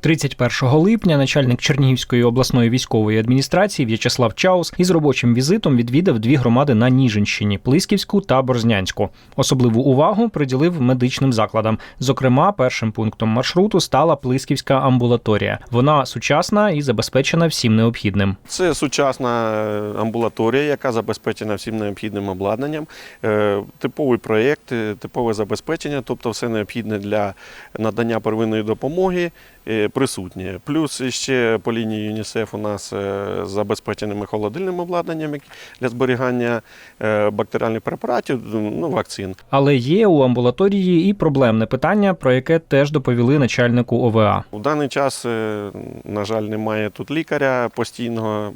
31 липня начальник Чернігівської обласної військової адміністрації В'ячеслав Чаус із робочим візитом відвідав дві громади на Ніжинщині Плисківську та Борзнянську. Особливу увагу приділив медичним закладам. Зокрема, першим пунктом маршруту стала Плисківська амбулаторія. Вона сучасна і забезпечена всім необхідним. Це сучасна е, амбулаторія, яка забезпечена всім необхідним обладнанням. Е, Типовий проєкт, е, типове забезпечення, тобто все необхідне для надання первинної допомоги присутнє. Плюс ще по лінії ЮНІСЕФ у нас е, забезпеченими холодильним обладнанням для зберігання е, бактеріальних препаратів, ну, вакцин. Але є у амбулаторії і проблемне питання, про яке теж доповіли начальнику ОВА. У даний час, е, на жаль, немає тут лікаря постійного.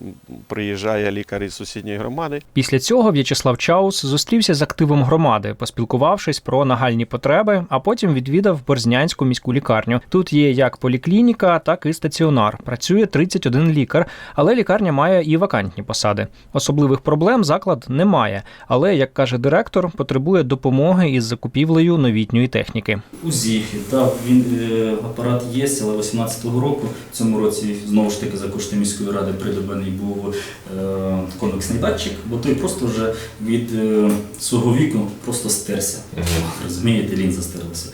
Приїжджає лікар із сусідньої громади. Після цього В'ячеслав Чаус зустрівся з активом громади, поспілкувавшись про нагальні потреби, а потім відвідав Борзнянську міську лікарню. Тут є як поліклініка, так і стаціонар. Працює 31 лікар, але лікарня має і вакантні посади. Особливих проблем заклад не має, але, як каже директор, потребує допомоги із закупівлею новітньої техніки. УЗІ, так, він е, апарат є, але 18-го року, в цьому році знову ж таки за кошти міської ради придбаний був е, конвексний датчик, бо той просто вже від е, свого віку просто стерся. Розумієте, лінза стерлася.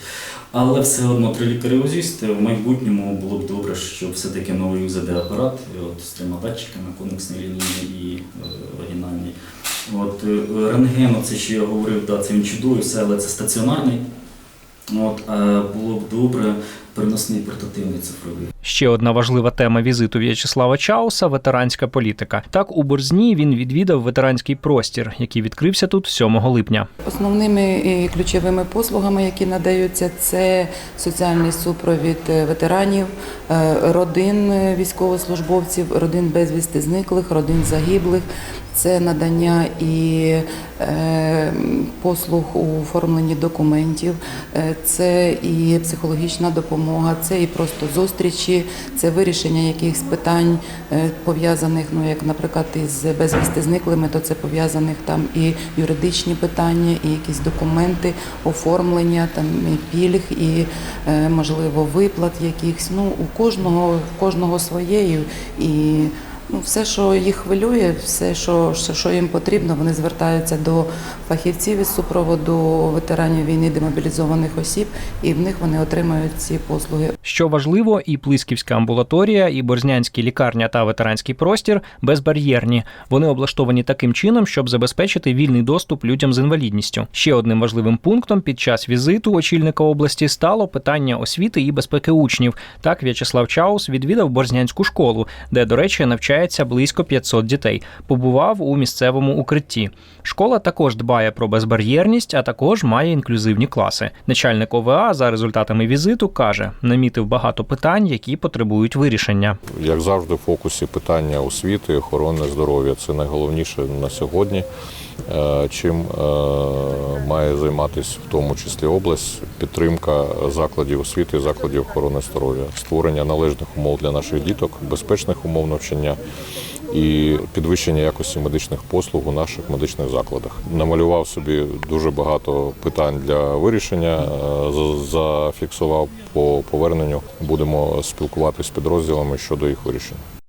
Але все одно три лікарі узісти в майбутньому було б добре, щоб все-таки новий УЗД-апарат от, з трьома датчиками, конвексний лінії і е, оригінальний. От, е, рентген, це що я говорив, да, це він чудовий, все, але це стаціонарний. От, було б добре переносний портативний цифровий. Ще одна важлива тема візиту В'ячеслава Чауса ветеранська політика. Так, у Борзні він відвідав ветеранський простір, який відкрився тут 7 липня. Основними і ключовими послугами, які надаються, це соціальний супровід е, ветеранів, е, родин е, військовослужбовців, родин безвісти зниклих, родин загиблих. Це надання і е, послуг у оформленні документів, е, це і психологічна допомога, це і просто зустрічі, це вирішення якихось питань е, пов'язаних, ну як, наприклад, із безвісти зниклими, то це пов'язаних там і юридичні питання, і якісь документи, оформлення, там і пільг, і е, можливо виплат якихось. Ну у кожного в кожного своє і. Ну, все, що їх хвилює, все, що, що, їм потрібно, вони звертаються до фахівців із супроводу ветеранів війни, демобілізованих осіб, і в них вони отримують ці послуги. Що важливо, і Плисківська амбулаторія, і Борзнянські лікарня та ветеранський простір безбар'єрні. Вони облаштовані таким чином, щоб забезпечити вільний доступ людям з інвалідністю. Ще одним важливим пунктом під час візиту очільника області стало питання освіти і безпеки учнів. Так В'ячеслав Чаус відвідав Борзнянську школу, де, до речі, навчається близько 500 дітей. Побував у місцевому укритті. Школа також дбає про безбар'єрність, а також має інклюзивні класи. Начальник ОВА за результатами візиту каже, намітив багато питань, які потребують вирішення. Як завжди, в фокусі питання освіти, охорони здоров'я це найголовніше на сьогодні. Е, Чим е, має займатися в тому числі область, підтримка закладів освіти, закладів охорони здоров'я, створення належних умов для наших діток, безпечних умов навчання і підвищення якості медичних послуг у наших медичних закладах. Намалював собі дуже багато питань для вирішення, е, зафіксував по поверненню. Будемо спілкуватися з підрозділами щодо їх вирішення.